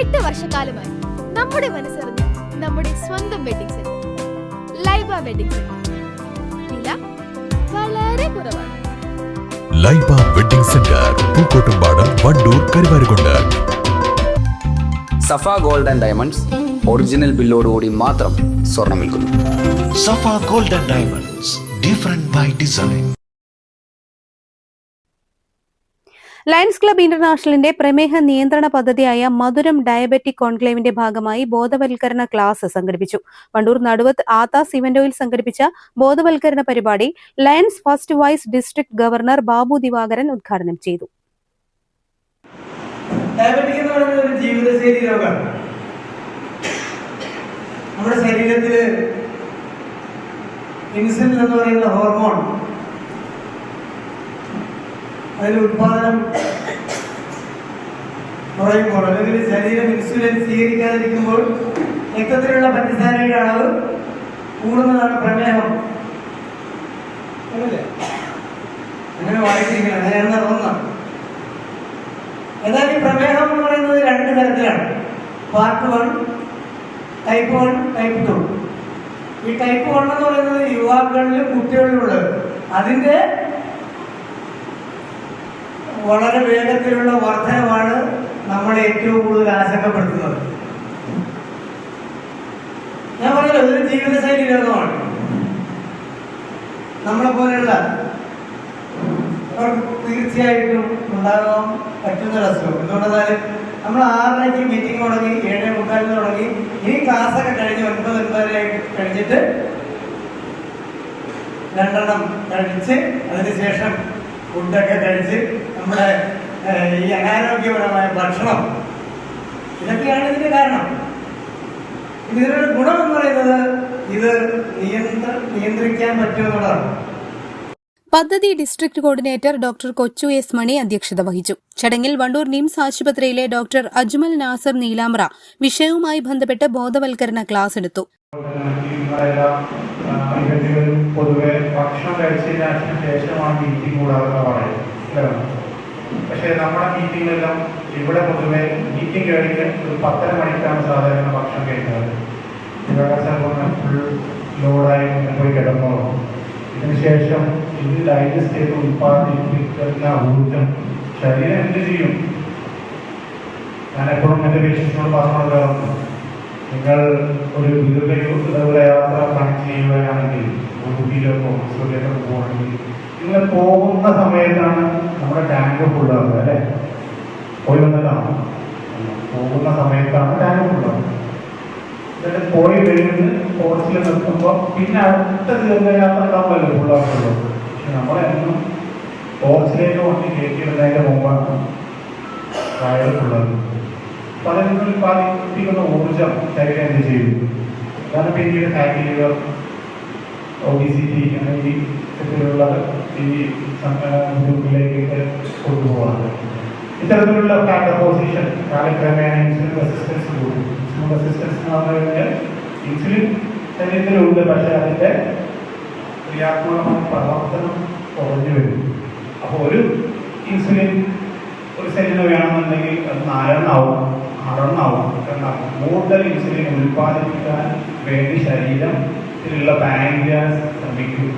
എട്ട് വർഷക്കാലമായി നമ്മുടെ മനസ്സറിഞ്ഞ് നമ്മുടെ സ്വന്തം wedding centre Laiba wedding centre വില വളരെ കുറവാണ്. Laiba wedding centre Pookkottumpadam Wandoor Karuvarakundu. Safa gold and diamonds original ബില്ലോടുകൂടി മാത്രം സ്വർണം വിൽക്കുന്നു. Safa golden diamonds different by design Lions Club ഇന്റർനാഷണലിന്റെ പ്രമേഹ നിയന്ത്രണ പദ്ധതിയായ മധുരം ഡയബറ്റിക് കോൺക്ലേവിന്റെ ഭാഗമായി ബോധവൽക്കരണ ക്ലാസ് സംഘടിപ്പിച്ചു. വണ്ടൂർ നടുവത്ത് ആത്താസ് ഇവന്റോയിൽ സംഘടിപ്പിച്ച ബോധവൽക്കരണ പരിപാടി Lions first vice district governor Babu Divakaran ഉദ്ഘാടനം ചെയ്തു. ഡയബറ്റിക് എന്ന് പറയുന്നത് ഒരു ജീവിതശൈലി രോഗമാണ് നമ്മുടെ ശരീരത്തിൽ ഇൻസുലിൻ എന്ന് പറയുന്ന ഹോർമോൺ അതിന്റെ ഉത്പാദനം കുറയുമ്പോൾ അല്ലെങ്കിൽ ശരീരം ഇൻസുലിൻ സ്വീകരിക്കാതിരിക്കുമ്പോൾ രക്തത്തിലുള്ള പഞ്ചസാരയുടെ അളവ് കൂടുന്നതാണ് പ്രമേഹം. അല്ലേ അങ്ങനെ വായിച്ചിരിക്കണം. അങ്ങനെയാണ് നടന്ന എന്നാൽ ഈ പ്രമേഹം എന്ന് പറയുന്നത് രണ്ട് തരത്തിലാണ്. Part one type one type two ഈ ടൈപ്പ് വൺ എന്ന് പറയുന്നത് യുവാക്കളിലും കുട്ടികളിലും ഉള്ളത്. അതിന്റെ വളരെ വേഗത്തിലുള്ള വർധനമാണ് നമ്മളെ ഏറ്റവും കൂടുതൽ ആശങ്കപ്പെടുത്തുന്നത്. ഞാൻ പറഞ്ഞല്ലോ ഒരു ജീവിതശൈലി രോഗമാണ് നമ്മളെ പോലെയുള്ള തീർച്ചയായിട്ടും ഉണ്ടാകാൻ പറ്റുന്ന ഒരു അസുഖം. എന്തുകൊണ്ടെന്നാൽ നമ്മൾ ആറരയ്ക്ക് മീറ്റിംഗ് തുടങ്ങി ഏഴ് മുക്കാലിന് തുടങ്ങി ഈ ക്ലാസ്സൊക്കെ കഴിഞ്ഞ് ഒൻപത് ഒൻപതര കഴിഞ്ഞിട്ട് രണ്ടെണ്ണം കഴിച്ച് അതിനുശേഷം ഫുഡൊക്കെ കഴിച്ച് നമ്മുടെ ഈ അനാരോഗ്യപരമായ ഭക്ഷണം. ഇതൊക്കെയാണ് ഇതിന്റെ കാരണം. ഇതിനൊരു ഗുണം എന്ന് പറയുന്നത് ഇത് നിയന്ത്ര നിയന്ത്രിക്കാൻ പറ്റുന്നതാണ് പദ്ധതി district coordinator doctor Kochu S Mani അധ്യക്ഷത വഹിച്ചു. ചടങ്ങിൽ വണ്ടൂർ നിംസ് ആശുപത്രിയിലെ ഡോക്ടർ അജ്മൽ നാസർ നീലാമ്ര വിഷയവുമായി ബന്ധപ്പെട്ട് ബോധവൽക്കരണ ക്ലാസ് എടുത്തു. പൊതുവെ ഭക്ഷണം കഴിച്ചതിന് ശേഷമാണ് മീറ്റിംഗ്? പക്ഷേ നമ്മുടെ മീറ്റിംഗെല്ലാം ഇവിടെ പൊതുവെ മീറ്റിംഗ് കഴിഞ്ഞ് ഒരു പത്തര മണിക്കാണ് സാധാരണ ഭക്ഷണം കഴിക്കുന്നത്. ചിലപ്പോൾ ഫുൾ ലോഡായി പോയി കിടന്നോളും. ഇതിനുശേഷം ഇത് ഡൈജസ്റ്റ് ചെയ്ത് ഉൽപ്പാദിപ്പിക്കുന്ന ഊർജം ശരീരം എന്ത് ചെയ്യും? ഞാൻ എപ്പോഴും എന്റെ പേഷ്യൻസിനോട് പറഞ്ഞു നിങ്ങൾ ഒരു ദീർഘയാത്ര പണി ചെയ്യുകയാണെങ്കിൽ ഒരു മസൂരിയിലൊക്കെ പോകണമെങ്കിൽ നിങ്ങൾ പോകുന്ന സമയത്താണ് നമ്മുടെ ടാങ്ക് ഫുള്ളാവുക അല്ലേ? പോയി വന്നതാണ്. പോകുന്ന സമയത്താണ് ടാങ്ക് ഫുള്ളാവുക എന്നിട്ട് പോയി കഴിഞ്ഞ് ഫോറസ്റ്റിൽ നിർത്തുമ്പോൾ പിന്നെ അടുത്ത ദീർഘയാത്ര ഉണ്ടാവുമല്ലോ ഫുള്ളാക്കുള്ളൂ പക്ഷെ നമ്മളെന്നും ഫോറസ്റ്റിലേക്ക് വണ്ടി കയറ്റിയിടുന്നതിന്റെ മുമ്പാണ് വയറ് ഫുള്ളാക്കുന്നത് അപ്പൊ നിന്ന് ഉൽപ്പാദിപ്പിക്കുന്ന ഊർജം ശരീരം എന്ത് ചെയ്യും. അതാണ് പിന്നീട് ഫാറ്റി ലിവർ ഒബിസിറ്റി അങ്ങനെ ഈ തരത്തിലുള്ള ഈ ഗ്രൂപ്പിലേക്കൊക്കെ കൊണ്ടുപോകാറ് ഇത്തരത്തിലുള്ള ഫാറ്റ് പൊസിഷൻ കാലക്രമേണ ഇൻസുലിൻ റെസിസ്റ്റൻസ് കൂടും. ഇൻസുലിൻ റെസിസ്റ്റൻസ് എന്ന് പറഞ്ഞു കഴിഞ്ഞാൽ ഇൻസുലിൻ ശരീരത്തിലുണ്ട് പക്ഷേ അതിന്റെ ക്രിയാത്മകമായ പ്രവർത്തനം കുറഞ്ഞു വരും. അപ്പോൾ ഒരു ഇൻസുലിൻ ഒരു സെല്ലിന് വേണമെന്നുണ്ടെങ്കിൽ അത് നാലെണ്ണാവും ആറെണ്ണാവും. കാരണം കൂടുതൽ ഇൻസുലിൻ ഉൽപ്പാദിപ്പിക്കാൻ വേണ്ടി ശ്രമിക്കും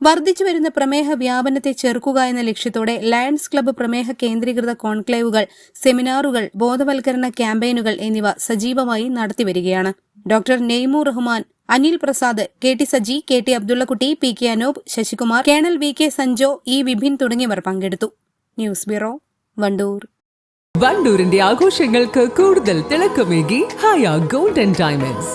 വർദ്ധിച്ചു വരുന്ന പ്രമേഹ വ്യാപനത്തെ ചെറുക്കുക എന്ന ലക്ഷ്യത്തോടെ ലയൺസ് ക്ലബ്ബ് പ്രമേഹ കേന്ദ്രീകൃത കോൺക്ലേവുകൾ സെമിനാറുകൾ ബോധവൽക്കരണ ക്യാമ്പയിനുകൾ എന്നിവ സജീവമായി നടത്തിവരികയാണ്. Doctor Neimu Rahman Anil Prasad K T Saji K T Abdullakutty P K Anoop Sasikumar colonel V K Sanjo E Vibin തുടങ്ങിയവർ പങ്കെടുത്തു. News bureau Wandoor. വണ്ടൂരിന്റെ ആഘോഷങ്ങൾക്ക് കൂടുതൽ തിളക്കമേകി ഹായ ഗോൾഡൻ ഡയമണ്ട്സ്